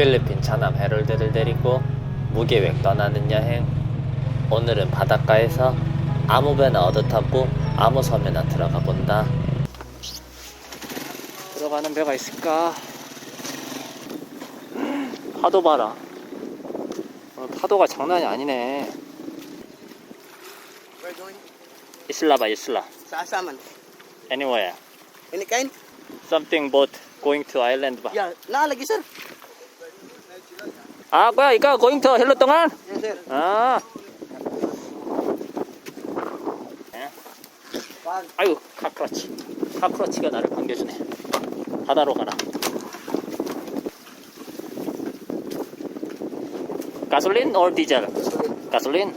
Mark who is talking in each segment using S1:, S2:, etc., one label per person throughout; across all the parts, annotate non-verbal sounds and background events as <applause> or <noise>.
S1: 필리핀 차남 헤럴드를 데리고 무계획 떠나는 여행. 오늘은 바닷가에서 아무 배나 얻어 타고 아무 섬에나 들어가 본다. 들어가는 배가 있을까? 파도 봐라. 오늘 파도가 장난이 아니네.
S2: Going
S1: 이슬라 봐, 이슬라.
S2: sa Asaman.
S1: Anywhere.
S2: Any kind?
S1: Something boat going to island ba?
S2: Yeah, naalagi sir.
S1: 아, 뭐야, 이거 going to 헬로 동안?
S2: Yes sir.
S1: 아,
S2: Pag
S1: 아유, 카크러치. 카크러치가 나를 반겨주네. 바다로 가라. 가솔린 or 디젤? 가솔린?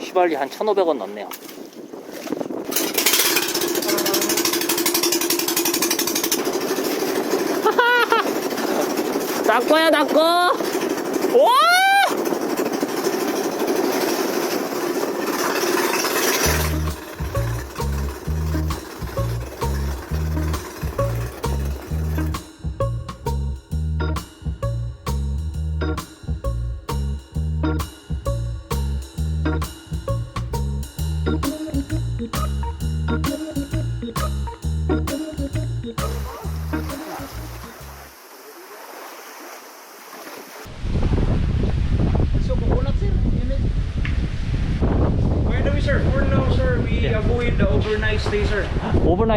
S1: 휘발유 한 1,500원 넣네요. 닦고야 닦고! 와!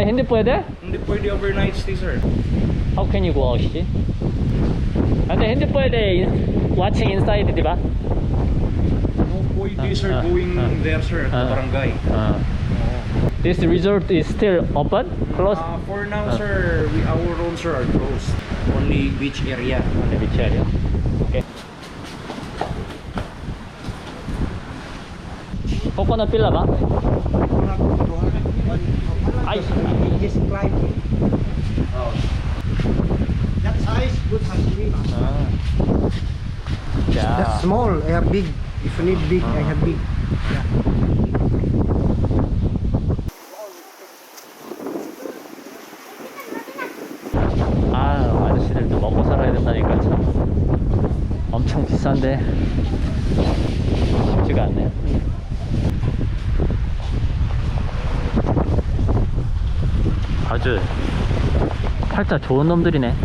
S1: Ay, hindi pwede?
S3: Hindi pwede overnight stay, sir.
S1: How can you go out, shit? hindi hindi pwede watching inside, di ba?
S3: No pwede, ah, sir,
S1: ah,
S3: going
S1: ah,
S3: there, sir,
S1: ah,
S3: barangay.
S1: Ah. This resort is still open? Closed?
S3: Uh, for now, sir, we, our rooms are closed. Only beach area.
S1: Only beach area. Okay. 코코넛 빌라 봐? 아이,
S2: Just climb. That size good sashimi.
S1: 아.
S2: That's
S1: 자,
S2: small. I have big. If you need big, I have big.
S1: 아, 아저씨들도 먹고 살아야 된다니까 참. 엄청 비싼데 쉽지가 않네요. 아주 팔자 좋은 놈들이네. <laughs>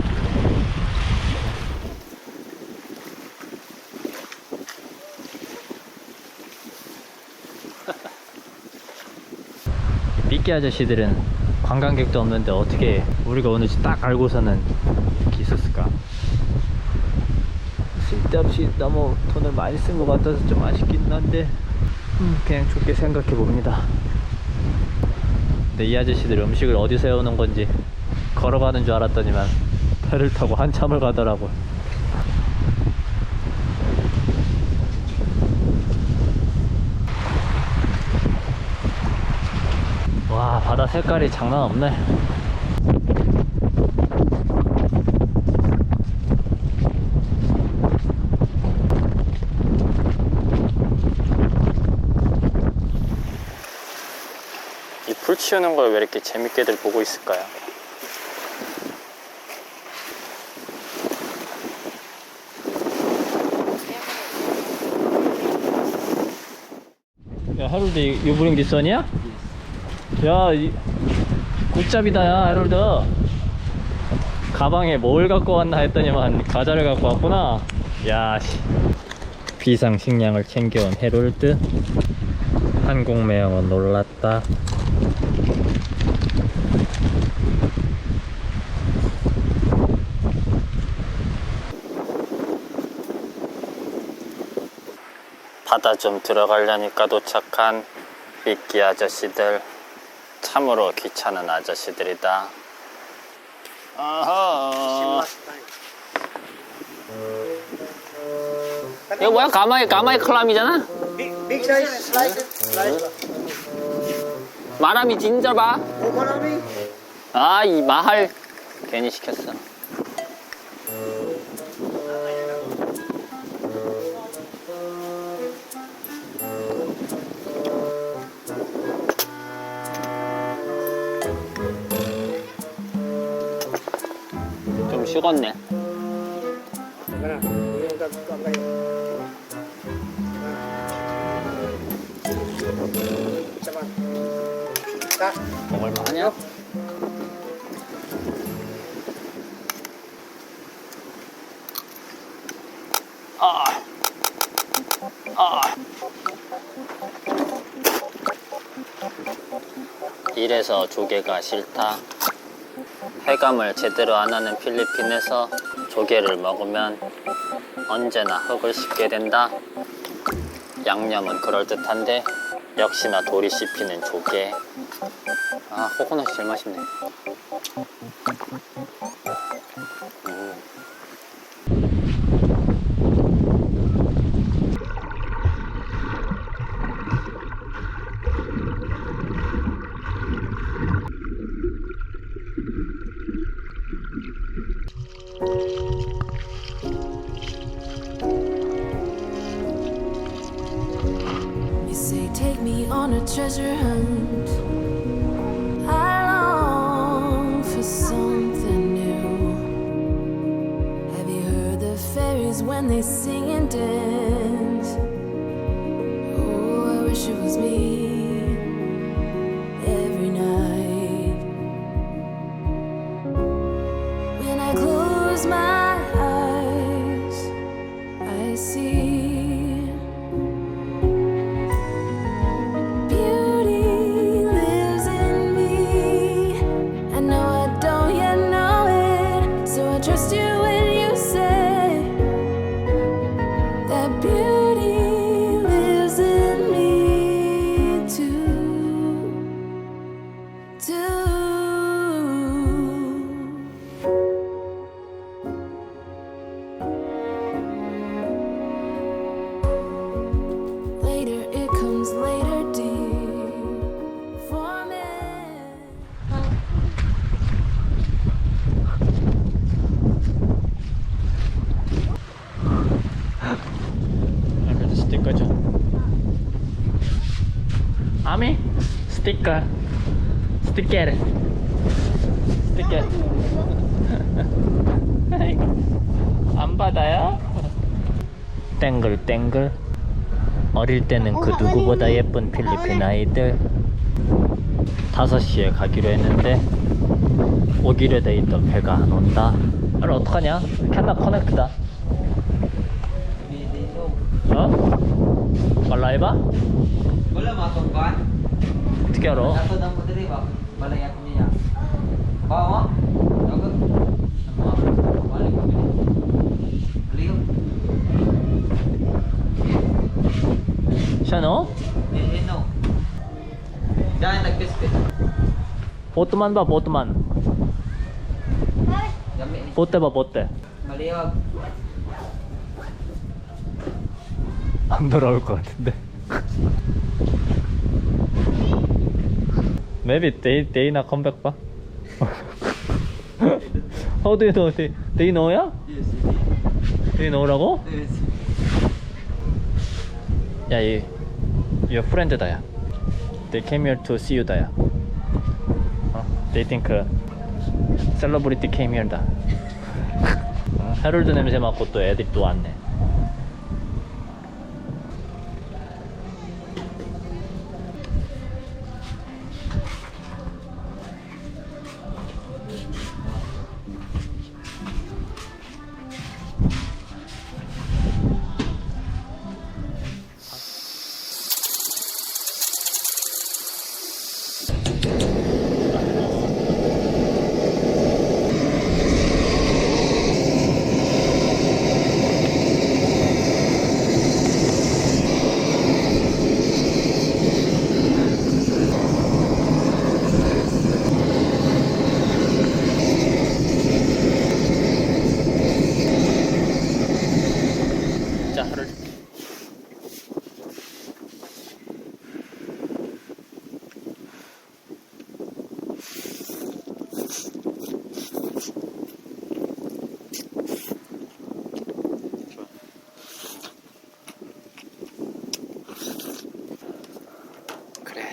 S1: 미끼 아저씨들은 관광객도 없는데 어떻게 우리가 오는지 딱 알고서는 이렇게 있었을까? 쓸데없이 너무 돈을 많이 쓴 것 같아서 좀 아쉽긴 한데 음, 그냥 좋게 생각해 봅니다. 근데 이 아저씨들 음식을 어디서 해오는 건지 걸어가는 줄 알았더니만 배를 타고 한참을 가더라고. 와 바다 색깔이 장난 없네. 치우는 걸 왜 이렇게 재밌게들 보고 있을까요? 야 하롤드 you bring? 야 이, 굿잡이다 야 하롤드 가방에 뭘 갖고 왔나 했더니만 과자를 갖고 왔구나 야 씨. 비상식량을 챙겨온 해롤드 한국 매형은 놀랐다 바다 좀 들어가려니까 도착한 미끼 아저씨들 참으로 귀찮은 아저씨들이다 어허 이거 뭐야 가마이 가마이 클람이잖아
S2: it. Slice it.
S1: 마람이 진짜 봐
S2: Oh, marami.
S1: 아, 이 마할 괜히 시켰어. 식었네. 먹을만하냐? 아, 아. 이래서 조개가 싫다. 해감을 제대로 안 하는 필리핀에서 조개를 먹으면 언제나 흙을 씹게 된다. 양념은 그럴듯한데 역시나 돌이 씹히는 조개. 아, 코코넛이 제일 맛있네.
S4: When they sing and dance?
S1: 스티커 스티커 <laughs> 안 받아요? 땡글 땡글 어릴 때는 그 누구보다 예쁜 필리핀 아이들 5시에 가기로 했는데 오기로 돼 있던 배가 안 온다 그럼 어떡하냐? 캔나 커넥트다 어? 말라 해봐?
S5: Wala matong kan?
S1: 어떻게 알아? 샤노?
S5: Eh, eh.
S1: 보트만 봐 보트만. 보트 봐 보트. 안 돌아올 것 같은데 Maybe they, they not come back 봐 How do you know? They, they know야?
S5: Yes.
S1: They know라고?
S5: Yes.
S1: 야, 이 your friend다 야. They came here to see you 다야. 어? They think uh, celebrity came here다. 어? 해롤드 냄새 맡고 또 애들이 또 왔네.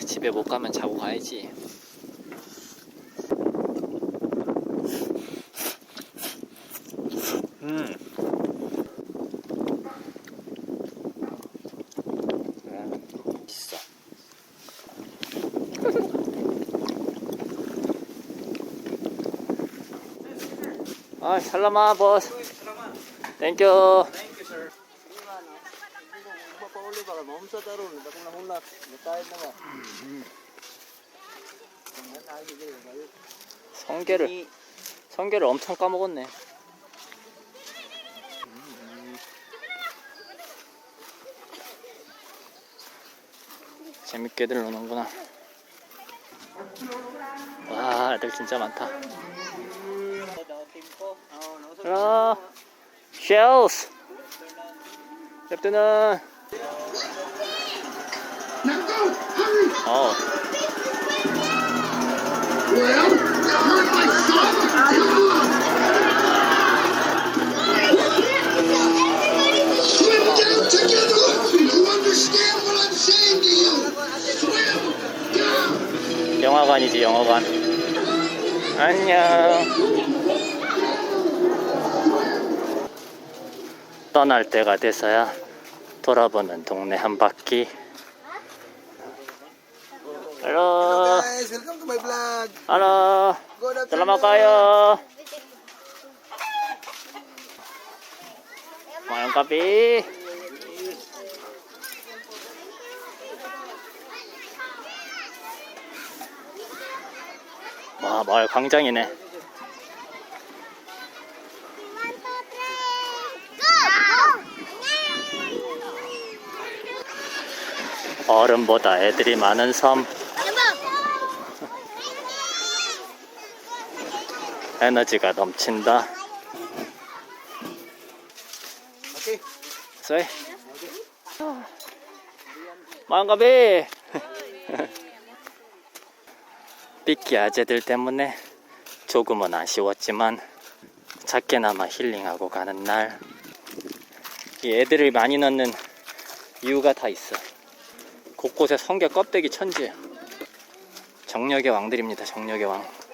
S1: 집에 못 가면 자고 가야지. 음. 아, 살라마 버스. 땡큐. 성게를 성게를 엄청 까먹었네. 재밌게들 노는구나. 와, 애들 진짜 많다. Hello. Shells. 랩트는. 어. 영화관이지 영화관. 안녕. 떠날 때가 돼서야 돌아보는 동네 한 바퀴. Hello.
S2: Guys, welcome to my vlog.
S1: Hello.
S2: Good afternoon.
S1: Selamat kayo. Mayong kape. 와, 마을 광장이네. 어른보다 애들이 많은 섬. 에너지가 넘친다. 쏘이. 망가비. 삐끼 아재들 때문에 조금은 아쉬웠지만 작게나마 힐링하고 가는 날. 이 애들을 많이 넣는 이유가 다 있어. 곳곳에 성게 껍데기 천지. 정력의 왕들입니다. 정력의 왕.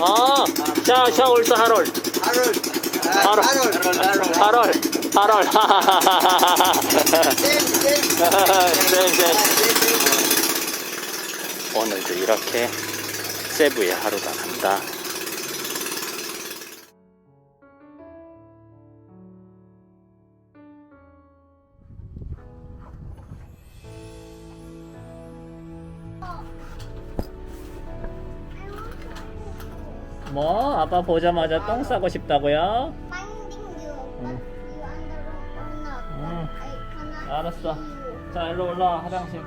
S1: Oh, siya siya also Harol.
S2: Harold.
S1: Harol. Harol. Harol.
S2: Same, same.
S1: 네, 네. 오늘도 이렇게 세부의 하루가 간다. 뭐 아빠 보자마자 똥 싸고 싶다고요?
S6: finding you, but
S1: Mm.
S6: you on the road or not.
S1: Mm.
S6: I cannot
S1: 알았어.
S6: see you.
S1: 자 일로 올라와 화장실.